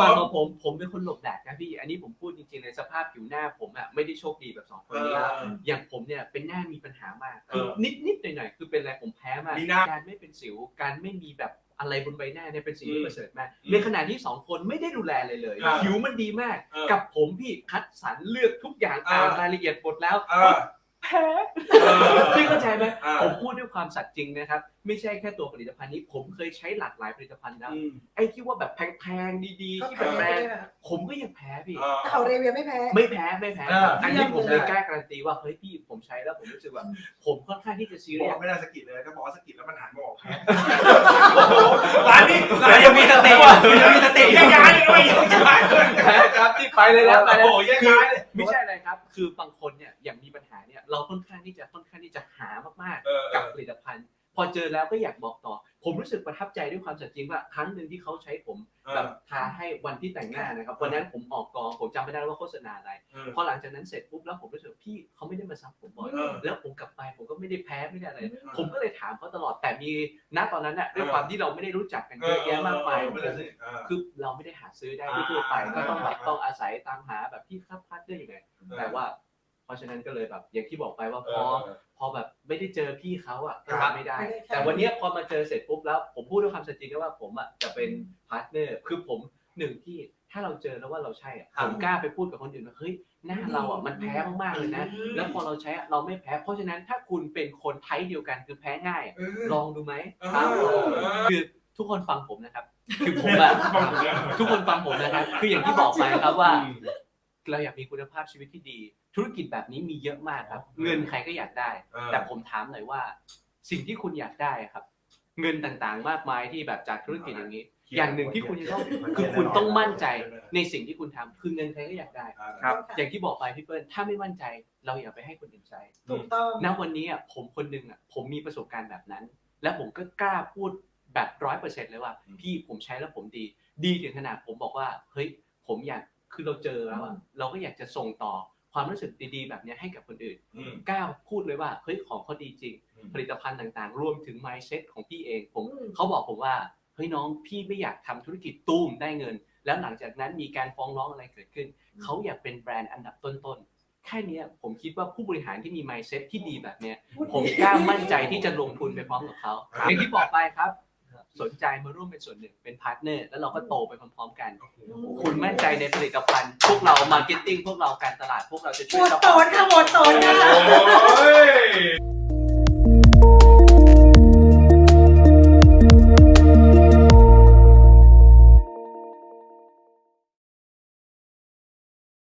ฟังของผมผมเป็นคนหลบแดดนะพี่ อันนี้ผมพูดจริงๆในสภาพผิวหน้าผมอะไม่ได้โชคดีแบบสองคนนี้เอออย่างผมเนี่ยเป็นหน้ามีปัญหามากเออนิดนิดๆหน่อยๆคือเป็นอะไรผมแพ้มากมีหน้าการไม่เป็นสิวการไม่มีแบบอะไรบนใบหน้าเนี่ยเป็นสิ่งอืที่มประเสริฐมากอืมในขณะที่สองคนไม่ได้ดูแลเลยเลยเออผิวมันดีมากเออกับผมพี่คัดสรรเลือกทุกอย่างเอออ่านรายละเอียดหมดแล้วเออแพ้เออพี่เข้าใจไหมเออ ผมพูดด้วยความสัตย์จริงนะครับ ไม่ใช่แค่ตัวผลิตภัณฑ์นี้ผมเคยใช้หลากหลายผลิตภัณฑ์แล้วอืมไอ้ที่ว่าแบบแพงๆดีๆก็ที่แพ้แบบแบรนด์ใช่ไหมผมก็ยังแพ้พี่เออแต่เขาเรเวียไม่แพ้ ไม่แพ้ไม่แพ้เอออันนี้ผมเยี่เลยยมเลยกล้าการันตีว่าเฮ้ยพี่ผมใช้แล้วผมรู้สึกว่า ผมค่อนข้างที่จะซีบเรีอยสกไม่ได้สะกิดเลยถ้าบอกว่าสะกิดแล้วมันหันมาออกแพ้ร้านนี้ร้านยังมีสติยังมีสติแยกย้ายเลยด้วยแยกย้ายเลยแพ้ครับที่ไปเลยนะไปเลยโอ้โหแยกย้ายเลยไม่ใช่อะไรครับ คือบางคนเนี่ยอย่างมีปัญหา เนี่ยเราค่อนข้างที่จะค่อนข้างที่จะหามากเออๆกับผลิตภัณฑ์ พอเจอแล้วก็อยากบอกต่อ ผมรู้สึกประทับใจด้วยความสัตย์จริงว่าครั้งหนึ่งที่เขาใช้ผมเอแบอบทาให้วันที่แต่งหน้านะครับวันนั้นผมออกกองผมจำไม่ได้ว่าโฆษณาอะไรเออพอหลังจากนั้นเสร็จปุ๊บแล้วผมรู้สึกว่าพี่เขาไม่ได้มาซับผมบ่อยเออแล้วผมกลับไปผมก็ไม่ได้แพ้ไม่ได้อะไรอืมผมก็เลยถามเขาตลอดแต่มีณตอนนั้นน่ะด้วยเออความที่เราไม่ได้รู้จักกันเยอะแยะมากมายเออไม่ได้สิเออคือเราไม่ได้หาซื้อได้อ่าทั่วๆไปก็ต้องแบบอ่าต้องอาศัยตามหาแบบพี่ครับพัดได้ยังไงแต่ว่าเพ ราะฉะนั้นก็เลยแบบอย่างที่บอกไปว่าเอพออพอแบบไม่ได้เจอพี่เขาอะก็ครับทำไม่ได้ไม่ได้ใช่แต่วันเนี้ยพอมาเจอเสร็จปุ๊บแล้ว ผมพูดด้วยความสัตย์จริงนะว่าผมอะจะเป็นพาร์ทเนอร์คือผมหนึ่งที่ถ้าเราเจอแล้วว่าเราใช่อะครัผบมกล้าไปพูดกับคนอื่นว่าเฮ้ยหน้าเราอะมันแพ้มากๆเลยนะอืมแล้วพอเราใช้อะเราไม่แพ้ เพราะฉะนั้นถ้าคุณเป็นคนไทป์เดียวกันคือแพ้ง่ายเออลองดูไหมเออครับเออคือทุกคนฟังผมนะครับ คือผมอะฟังผมแล้วทุกคนฟังผมนะครับ คืออย่างที่บอกไปครับว่า เราอยากมีคุณภาพชีวิตที่ดี ธุรกิจแบบนี้มีเยอะมากครับ เงินใครก็อยากได้ เออ แต่ผมถามหน่อยว่า สิ่งที่คุณอยากได้อะครับ เงินต่างๆ มากมายที่แบบจากธุรกิจอย่างนี้ อย่างหนึ่งที่คุณจะต้องคือคุณต้องมั่นใจในสิ่งที่คุณทำคือเงินใครก็อยากได้ครับอย่างที่บอกไปพี่เปิ้ลถ้าไม่มั่นใจ เราอย่าไปให้คนอื่นใช้ ถูกต้อง ณวันนี้อะผมคนหนึ่งอะผมมีประสบการณ์แบบนั้น และผมก็กล้าพูดแบบร้อยเปอร์เซ็นต์เลยว่า อืม พี่ผมใช้แล้วผมดี ดีถึงขนาดผมบอกว่า เฮ้ย ผมอยาก คือเราเจอแล้วอะเราก็อยากจะส่งต่อความรู้สึกดีๆ แบบเนี้ยให้กับคนอื่นอืมกล้าพูดเลยว่าเฮ้ยของเขาดีจริงอืมผลิตภัณฑ์ต่างๆ รวมถึง mindset ของพี่เองผมอืมเขาบอกผมว่าเฮ้ยน้องพี่ไม่อยากทำธุรกิจตู้มได้เงิน แล้วหลังจากนั้นมีการฟ้องร้องอะไรเกิดขึ้น เขาอยากเป็นแบรนด์อันดับต้นๆแค่เนี้ยผมคิดว่าผู้บริหารที่มี mindset ที่ดีแบบเนี้ยผมกล้ามั่นใจที่จะลงทุนไปพร้อมกับเขาครับอย่างที่บอกไปครับ สนใจมาร่วมเป็นส่วนหนึ่งเป็นพาร์ทเนอร์แล้วเราก็โตไปพร้อมๆกัน คุณมั่นใจในผลิตภัณฑ์ พวกเรามาร์เก็ตติ้งพวกเราการตลาดพวกเราจะช่หวยมดเจ้าโตนค่ะหมดโตนค่ะโอ้ย